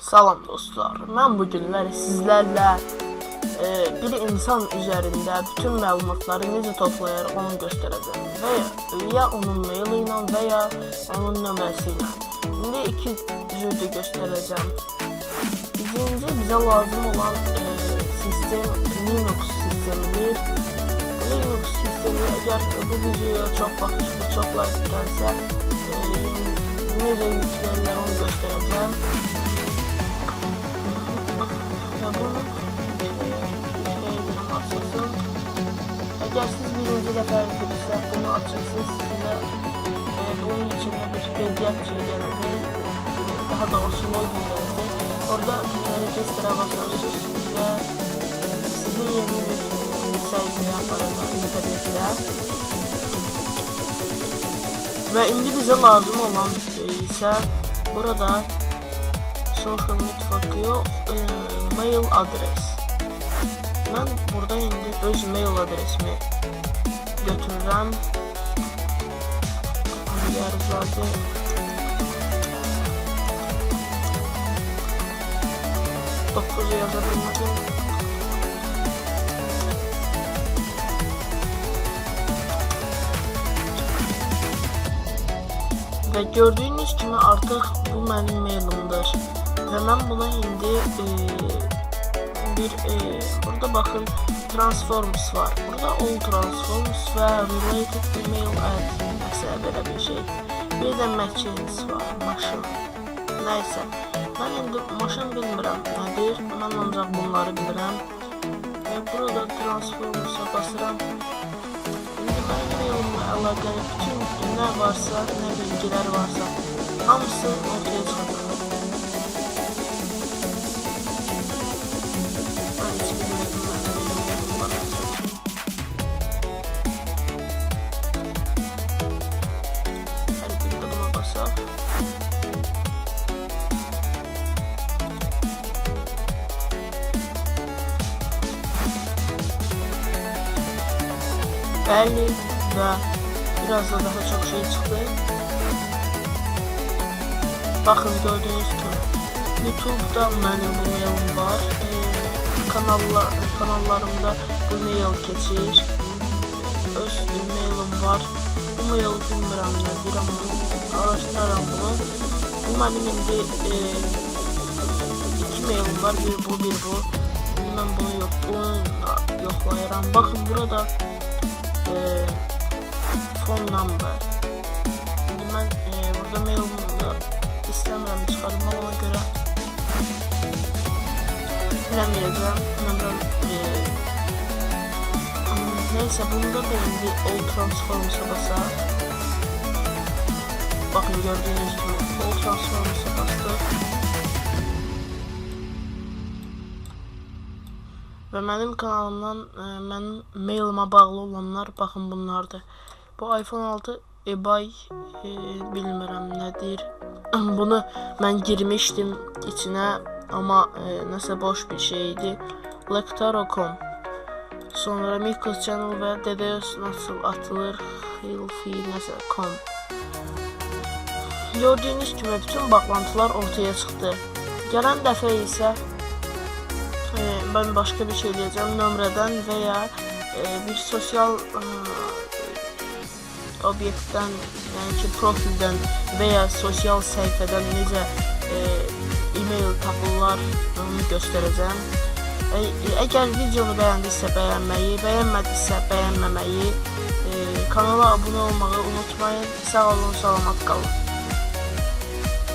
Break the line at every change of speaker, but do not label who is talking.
Salam dostlar. Mən bu günlər sizlərlə e, bir insan üzərində bütün məlumatları necə toplayar onu göstərəcəm. Və ya, ya onun maili ilə və ya onun nömrəsi ilə. İndi iki cürdü göstərəcəm. Birinci bizə lazım olan e, sistem Linux sistemidir. Linux sistemi əgər bu videoya çox baxışlı, çox like gəlsə, e, necə yükləyirlər onu göstərəcəm. Eğer siz birinci defa yapıyorsa bunu açarsınız size e, bunun içinde bir PDF gelecek. Daha doğrusu login. Orada e, register'a basıyorsunuz ve sizin yeni bir sayfaya aparacak internet'e. Ve indi bize lazım olan şey ise burada social network yok, e, mail adres. Ben burada indi öz mail adresimi götürürəm. Yarzadı. Dokuz yazabilmedim. Ve gördüğünüz gibi artık bu benim mailimdir. Ve ben buna indi e, bir e, burada bakın transforms var. Burada all transforms ve related email ad mesela böyle bir şey. Bir de machines var. Maşın. Neyse. Ben indi maşın bilmirəm nedir. Ben ancak bunları bilirəm. Ve burada transforms'a basıram. Şimdi benim mailimle alakalı bütün ne varsa, ne bilgiler varsa hamısı ortaya Belli ve biraz da daha çok şey çıktı. Bakın gördüğünüz gibi YouTube'da benim bu mailim var. Ee, kanalla, kanallarımda bu mail keçir. Öz mailim var. Bu mail bilmirəm nədir amma araşdıraram bunu. Bu mənim indi e, iki mailim var. Bir bu, bir bu. Bundan bunu yok, bunu yoxlayıram. Bakın burada e, number. Şimdi ben e, burada mailimdə istəmirəm çıxarmaq ona görə bilemeyeceğim. Hemen e, neyse bunda da indi All Transformers'a basar. Bakın gördüğünüz gibi All Transformers'a bastı. Ve benim kanalımdan e, benim mailime bağlı olanlar bakın bunlardır. Bu iPhone 6 eBay e, bilmirəm nədir. Bunu mən girmişdim içine ama e, nəsə boş bir şeydi. Lectaro.com Sonra Mikros Channel ve DDoS nasıl atılır Hilfi nəsə com Gördüğünüz gibi bütün bağlantılar ortaya çıktı. Gelen dəfə isə ben başka bir şey diyeceğim nömrədən veya e, bir sosyal e, obyektdən, yəni ki profildən veya sosyal səhifədən necə e, e-mail tapırlar onu göstərəcəm. E, əgər videomu bəyəndinizsə bəyənməyi, bəyənməməyi, e, kanala abunə olmağı unutmayın. Sağ olun, salamat qalın.